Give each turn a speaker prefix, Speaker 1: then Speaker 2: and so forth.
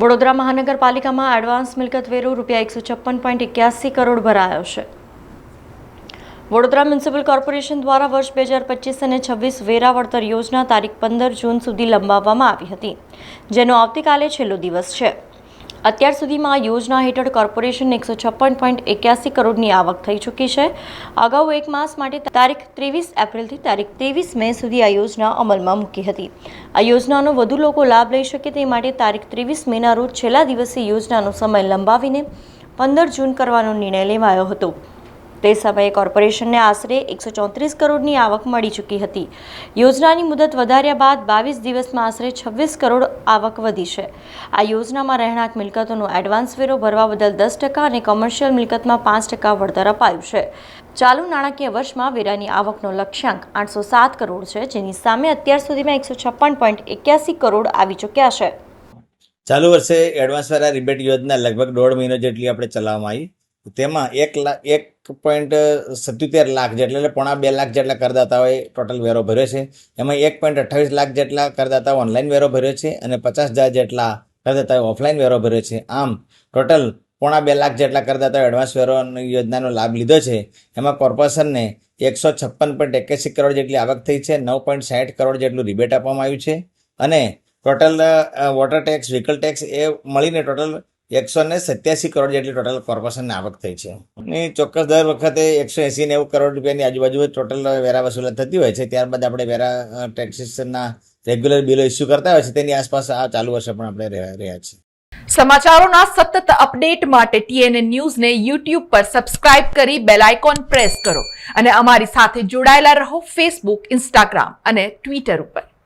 Speaker 1: વડોદરા મહાનગરપાલિકામાં એડવાન્સ મિલકત વેરો રૂપિયા એકસો છપ્પન પોઈન્ટ એક્યાસી કરોડ ભરાયો છે. વડોદરા મ્યુનિસિપલ કોર્પોરેશન દ્વારા વર્ષ બે હજાર પચીસ અને છવ્વીસ વેરા વળતર યોજના તારીખ પંદર જૂન સુધી લંબાવવામાં આવી હતી, જેનો આવતીકાલે છેલ્લો દિવસ છે. અત્યાર સુધીમાં આ યોજના હેઠળ કોર્પોરેશન એકસો છપ્પન પોઈન્ટ એક્યાસી કરોડની આવક થઈ ચૂકી છે. અગાઉ એક માસ માટે તારીખ ત્રેવીસ એપ્રિલથી તારીખ ત્રેવીસ મે સુધી આ યોજના અમલમાં મૂકી હતી. આ યોજનાનો વધુ લોકો લાભ લઈ શકે તે માટે તારીખ ત્રેવીસ મેના રોજ છેલ્લા દિવસે યોજનાનો સમય લંબાવીને પંદર જૂન કરવાનો નિર્ણય લેવાયો હતો. તે સમયે કોર્પોરેશનને આશરે એકસો ચોત્રીસ કરોડની આવક મળી ચૂકી હતી. યોજનાની મુદત વધાર્યા બાદ બાવીસ દિવસમાં આશરે છવ્વીસ કરોડ આવક વધી છે. આ યોજનામાં રહેણાંક મિલકતોનો એડવાન્સ વેરો ભરવા બદલ દસ ટકા અને કોમર્શિયલ મિલકતમાં પાંચ ટકા વળતર અપાયું છે. ચાલુ નાણાકીય વર્ષમાં વેરાની આવકનો લક્ષ્યાંક આઠસો સાત કરોડ છે, જેની સામે અત્યાર સુધીમાં એકસો છપ્પન પોઈન્ટ એક્યાસી કરોડ આવી ચૂક્યા છે.
Speaker 2: ચાલુ વર્ષે એડવાન્સ વેરા રિબેટ યોજના લગભગ દોઢ મહિનો જેટલી આપણે ચલાવવામાં આવી. તેમાં એક લાખ એક પોઈન્ટ સત્યોતેર લાખ જેટલા, એટલે પોણા બે લાખ જેટલા કરદાતાઓએ ટોટલ વેરો ભર્યો છે. એમાં એક પોઈન્ટ અઠ્ઠાવીસ લાખ જેટલા કરદાતાઓ ઓનલાઈન વેરો ભર્યો છે અને પચાસ હજાર જેટલા કરદાતાઓ ઓફલાઈન વેરો ભર્યો છે. આમ ટોટલ પોણા બે લાખ જેટલા કરદાતાઓ એડવાન્સ વેરો યોજનાનો લાભ લીધો છે. એમાં કોર્પોરેશનને એકસો છપ્પન પોઈન્ટ એક્યાસી કરોડ જેટલી આવક થઈ છે, નવ પોઈન્ટ સાઠ કરોડ જેટલું રિબેટ આપવામાં આવ્યું છે. અને total water tax vehicle tax એ મળીને ટોટલ એકસો ને સત્યાસી કરોડ જેટલી ટોટલ કોર્પોરેશનની આવક થઈ છે. અને ચોક્કસ દર વખતે એકસો એસી નેવું કરોડ રૂપિયાની આજુબાજુ ટોટલ વેરા વસૂલાત થતી હોય છે. ત્યારબાદ આપણે વેરા ટેક્સેશનના રેગ્યુલર બિલો ઇસ્યુ કરતા હોય છે. તેની આસપાસ આ ચાલુ વર્ષે પણ આપણે રહ્યા છીએ.
Speaker 3: સમાચારોના સતત અપડેટ માટે ટીએનએ ન્યૂઝને યુટ્યુબ પર સબસ્ક્રાઇબ કરી બેલ આઇકોન પ્રેસ કરો. અને અમારી સાથે જોડાયેલા રહો ફેસબુક ઇન્સ્ટાગ્રામ અને ટ્વિટર ઉપર.